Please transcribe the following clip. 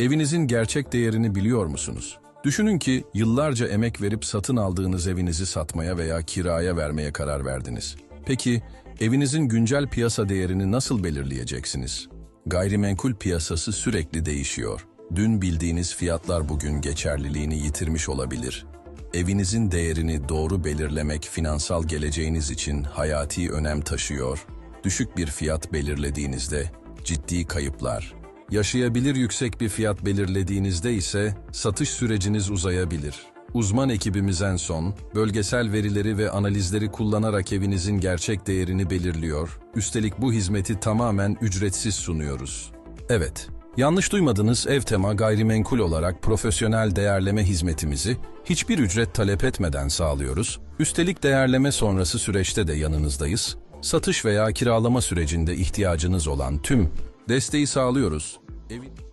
Evinizin gerçek değerini biliyor musunuz? Düşünün ki yıllarca emek verip satın aldığınız evinizi satmaya veya kiraya vermeye karar verdiniz. Peki evinizin güncel piyasa değerini nasıl belirleyeceksiniz? Gayrimenkul piyasası sürekli değişiyor. Dün bildiğiniz fiyatlar bugün geçerliliğini yitirmiş olabilir. Evinizin değerini doğru belirlemek finansal geleceğiniz için hayati önem taşıyor. Düşük bir fiyat belirlediğinizde ciddi kayıplar, yaşayabilir yüksek bir fiyat belirlediğinizde ise satış süreciniz uzayabilir. Uzman ekibimiz en son, bölgesel verileri ve analizleri kullanarak evinizin gerçek değerini belirliyor. Üstelik bu hizmeti tamamen ücretsiz sunuyoruz. Evet, yanlış duymadınız ev tema gayrimenkul olarak profesyonel değerleme hizmetimizi hiçbir ücret talep etmeden sağlıyoruz. Üstelik değerleme sonrası süreçte de yanınızdayız. Satış veya kiralama sürecinde ihtiyacınız olan tüm desteği sağlıyoruz. Evin